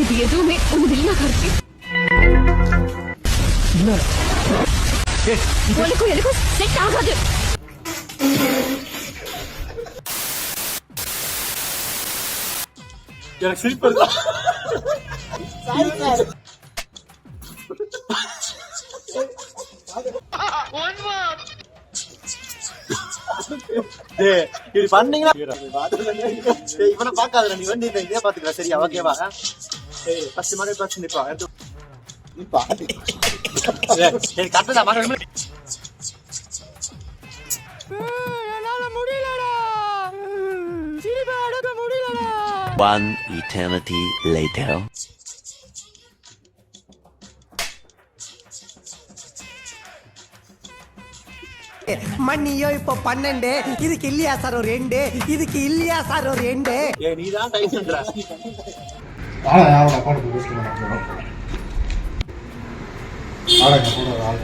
இது எதுவுமே உனது இல்ல கார்த்தி. உனக்கும் எனக்கும் செட் ஆகாது. எனக்கு சிரிப்பு பண்ணீங்கன்னா இவனை பார்க்காதடா, நீ இந்த இதே பாத்துக்கலாம் சரியா? ஓகேவா? ஃபர்ஸ்ட் மாதிரி ஃபர்ஸ்ட் நிப்பா நிப்பா ஏய் ஏய் கரெக்டா மாதிரி One eternity later. மணியோ இப்போ பன்னெண்டு இதுக்கு இல்லையா சார் ஒரு ரெண்டு இதுக்கு இல்லையா சார் ஒரு ரெண்டு ஏய் நீ தான் டைம் பண்ற ஆனா அவன் அக்கௌண்ட் பேசலாம் ஆனா கூட ஒரு ஆள்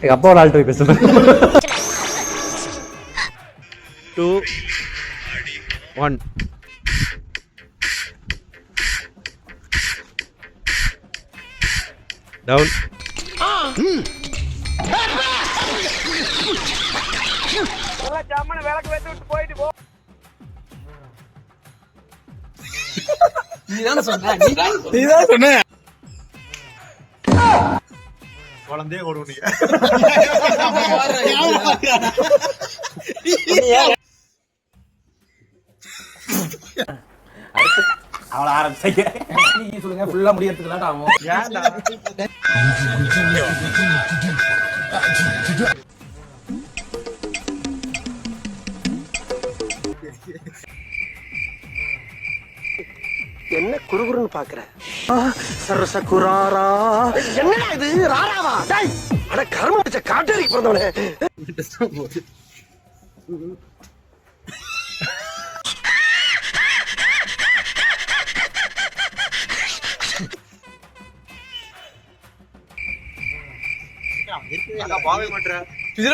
எங்க அப்பா ஒரு ஆள்கிட்ட போய் பேசுறேன் டூ ஒன் டவுன் குழந்தையே கொடுங்க அவளை ஆரம்பிச்சீங்க நீங்க சொல்லுங்க ஃபுல்லா முடியறதுக்கு லேட் ஆகும். என்ன குறுகுறுன்னு பாக்குற? சரச குராரா என்ன இது? ராராவா? டேய் அட கர்ம வச்ச காட்டேரிக்கு பிறந்தவனே.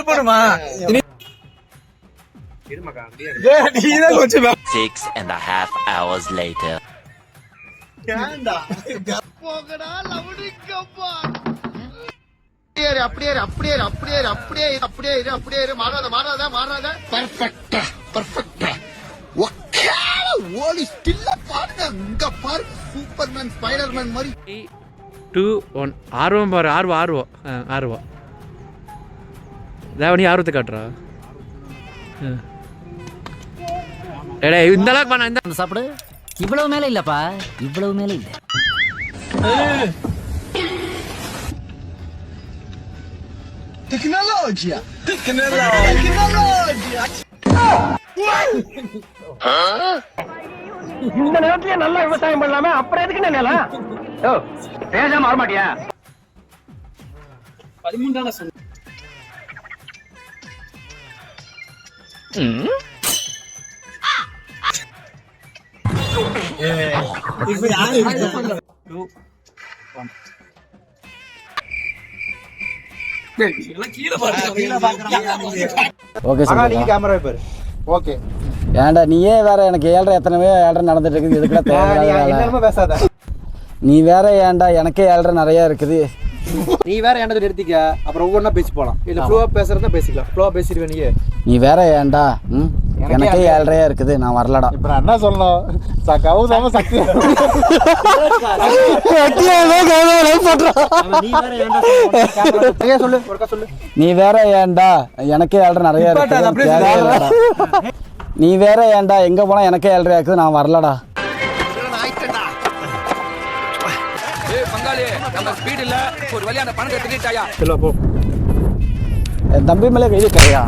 போடுமா? Six and a half hours later. ஏன்டா அப்படியே இரு, அப்படியே இரு, அப்படியே இரு, அப்படியே இரு, அப்படியே இரு, அப்படியே இரு, மாறாத மாறாத மாறாத. பர்ஃபெக்டா பர்ஃபெக்டா ஸ்டில்ல பாருங்க. இங்க பாருங்க சூப்பர்மேன் ஸ்பைடர்மேன் மாதிரி. டூ ஒன் ஆர்வம் பாரு ஆர்வம் ஆர்வம். ஆ, ஆர்வம். தேவ நீ ஆர்வத்தை காட்டுறா. இந்த அளவுக்கு பண்ண இந்த சாப்பிடு. இவ்வளவு மேல இல்லப்பா. இவ்வளவு மேல இல்ல. டெக்னாலஜியா இந்த நேரத்துல நல்லா விவசாயம் பண்ணலாமே அப்புறம் எதுக்கு நிலம்? ஓ பேசாம வர மாட்டியா? ஓகே ஆனா பாரு. ஓகே ஏன்டா நீயே வேற எனக்கு ஏழ்ரை எத்தனை ஏழ்ரை நடந்துட்டு இருக்குது? இதுக்குள்ள பேசாத. நீ வேற ஏன்டா எனக்கே ஏழ்ரை நிறைய இருக்குது. நீ வேற என்ன நிறுத்திக்க அப்புறம் ஒவ்வொன்றா பேசி போலாம். இல்ல ஃப்ளோவா பேசுறதா பேசிக்கலாம். ஃப்ளோவா பேசிடுவே நீ நீ வேற ஏன்டா? ம்? எனக்கே ஏழ்ரையா இருக்குது நான் வரலடா. இப்ப நான் என்ன சொல்லணும்? சக்காவும் சம சக்தி. நீ வேற ஏன்டா எனக்கே ஏழ்ரை நிறைய இல்லடா. நீ வேற ஏன்டா? எங்க போனா எனக்கே ஏழ்ரையா இருக்குது நான் வரலடா. போ. என் தம்பி மேலே கை வைக்கிறியா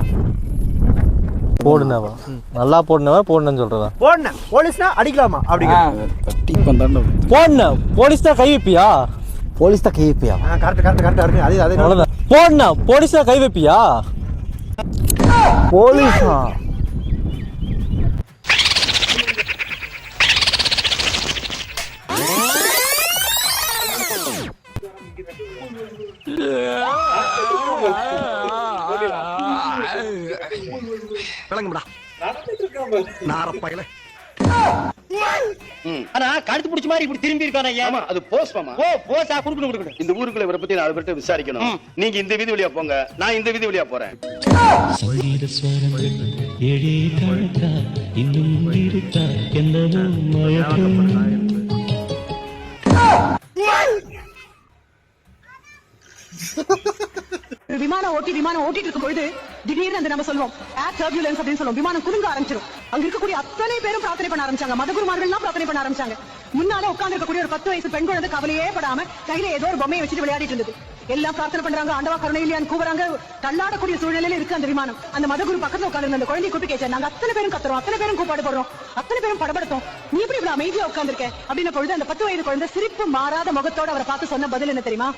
போடுனவா? நல்லா போடுனவா? போடணும்னு சொல்றதா? போடுன போலீஸ்னா அடிக்கலாமா? அப்படிங்க போடுன. போலீஸ் தான் கை வைப்பியா? போலீஸ் தான் கை வைப்பியா? கரெக்ட் கரெக்ட் கரெக்டா இருக்கு அது அது போடுன. போலீஸ் தான் கை வைப்பியா? போலீஸா? விளங்கும்டா. நாரப்பையில. ஆனா கழுத்து பிடிச்ச மாதிரி இப்படி திரும்பி இருக்கானே ஏமா அது போஸ் மாமா. ஓ போஸா குடுக்கணும் குடுக்கணும். இந்த ஊருக்குள்ள இவரை பத்தி நாலு பேர்ட்ட விசாரிக்கணும். நீங்க இந்த வீதி வழியா போங்க. நான் இந்த வீதி வழியா போறேன். விமானம் ஓட்டி விமானம் ஓட்டிட்டு இருக்கும் பொழுது திடீர்னு அந்த நம்ம சொல்லுவோம் ஏர் டர்புலன்ஸ் அப்படின்னு சொல்லுவோம் விமானம் குலுங்க ஆரம்பிச்சிடும் அங்க இருக்கக்கூடிய அத்தனை பேரும் பிரார்த்தனை பண்ண ஆரம்பிச்சாங்க. மதகுருமார்கள்லாம் பிரார்த்தனை பண்ண ஆரம்பிச்சாங்க. முன்னால உட்கார்ந்து இருக்கக்கூடிய ஒரு பத்து வயசு பெண் குழந்தை கவலையே படாம கையில ஏதோ ஒரு பொம்மையை வச்சுட்டு விளையாடிட்டு இருந்தது. எல்லாம் பிரார்த்தனை பண்றாங்க. ஆண்டவா கருணை இல்லையான்னு கூவுறாங்க. தள்ளாடக்கூடிய சூழ்நிலையில இருக்கு அந்த விமானம். அந்த மதகுரு பக்கத்துல உட்கார்ந்து அந்த குழந்தையை கூப்பி கேட்டேன் நாங்க அத்தனை பேரும் கத்துறோம். அத்தனை பேரும் கூப்பாடு போடுறோம். அத்தனை பேரும் படப்படுத்தோம் நீ எப்படி இவ்வளவு அமைதியா உட்கார்ந்திருக்க? அப்படின்ன பொழுது அந்த பத்து வயது குழந்தை சிரிப்பு மாறாத முகத்தோட அவரை பார்த்து சொன்ன பதில் என்ன தெரியுமா?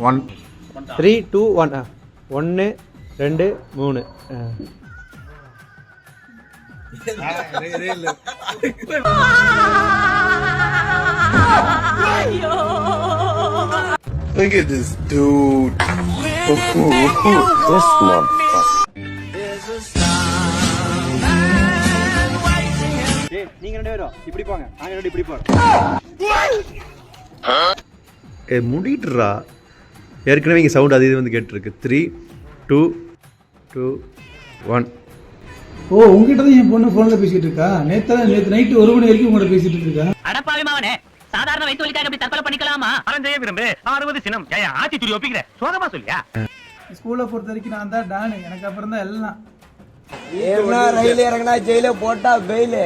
ஒன் த்ரீ டூ ஒன் ஒன்று ரெண்டு மூணு ஆ. Look at this dude. this நீங்க ரெண்டு பேரும் இப்படி போங்க. நாங்க ரெண்டு இப்படி போறோம். ஏ முடிட்டுறா ஏற்கனவே இங்கே சவுண்ட் அது இது வந்து கேட்டிருக்கு. த்ரீ டூ டூ ஒன் ஓ உங்ககிட்ட தான் என் பொண்ணு போன்ல பேசிட்டு இருக்கா? நேத்து நேத்து நைட்டு ஒரு மணி வரைக்கும் உங்கள்ட்ட பேசிட்டு இருக்கா? அடப்பாவி மவனே சாதாரண வயிற்று வலிக்காக அப்படி தற்கொலை பண்ணிக்கலாமா? செய்ய விரும்பு. அறுபது சினம். ஆச்சி துரி ஒப்பிக்கிற. சோகமா சொல்லியா? ஸ்கூலை பொறுத்த வரைக்கும் நான் தான் டானு. எனக்கு அப்புறம் தான் எல்லாம் ரயில் இறங்கினா ஜெயில போட்டா பெயிலு